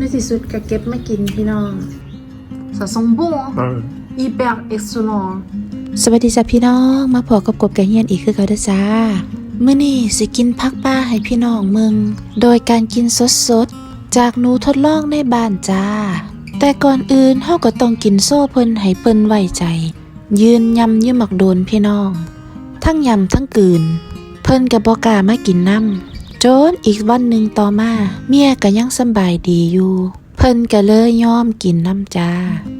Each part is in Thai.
ในที่สุดก็เก็บมากินพี่น้อง ça sent bon hein? Ouais. hyper excellent สวัสดีจ้ะพี่น้อง มาพอกับกบกระเฮียนอีกคือเขาเด้อจ้ามื้อนี้สิกินพักป้าให้พี่น้องเมืองโดยการกินสดๆ จากหนูทดลองในบ้านจ้า แต่ก่อนอื่นเฮาก็ต้องกินโซ่เพิ่นให้เพิ่นไว้ใจ ยืนยำยืมหมักโดนพี่น้อง ทั้งยำทั้งกืน เพิ่นก็บ่กล้ามากินน้ำ จนอีกวันหนึ่งต่อมา เมียก็ยังสำบายดีอยู่เพิ่นก็เลยยอมกินน้ำจ้า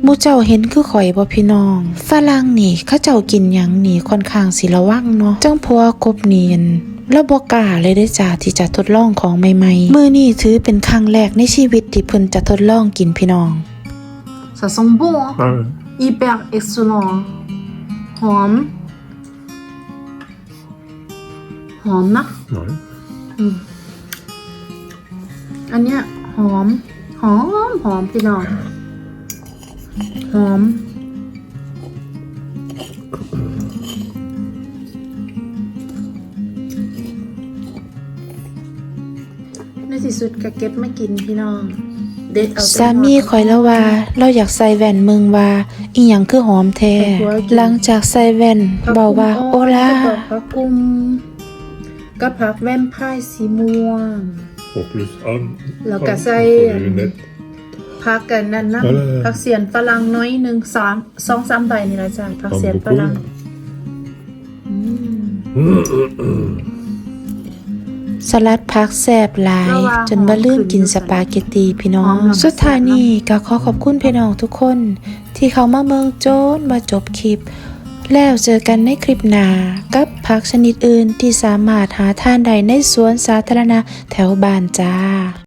หมู่เจ้าเห็นคือข่อยบ่พี่น้อง ฝรั่งนี่เขาเจ้ากินหยังนี่ค่อนข้างสิระวังเนาะ จังพัวกบเนียน แล้วบ่กล้าเลยได้อจ้าที่จะทดลองของใหม่ๆ มื้อนี้ถือเป็นครั้งแรกในชีวิตที่เพิ่นจะทดลองกินพี่น้อง ça sent bon hein? Ouais. hyper excellent หอม หอมนะ Ouais. อันเนี้ยหอม หอมหอมพี่น้องหอมในที่สุดก็เก็บมากินพี่น้องเด็ดเอาแต่สามีข่อยแล้วว่า เราอยากใส่แว่นเมืองว่า อีหยังคือหอมแท้หลังจากใส่แว่นบอกว่า โอลาผักกุม กับผักแวมไพร์สีม่วง Pour plus. Ah, Là, ah, cả pour dây, les lunettes. ผักกันนั่นนะเอาเลยผักเสียนฝรั่งน้อยหนึ่งสามสองสามใบนี่แหละจ้ะผักเสียนฝรั่งอืม สลัดผักแซบหลาย ระวังจนบ่ลืมกินสปาเกตตีพี่น้อหองมหน่อยสุดท้ายนี้ก็ขอขอบคุณพี่น้องทุกคน ที่เขามาเมืองโจนมาจบคลิป แล้วเจอกันในคลิปหน้ากับผักชนิดอื่นที่สามารถหาทานได้ในสวนสาธารณะแถวบ้านจ้า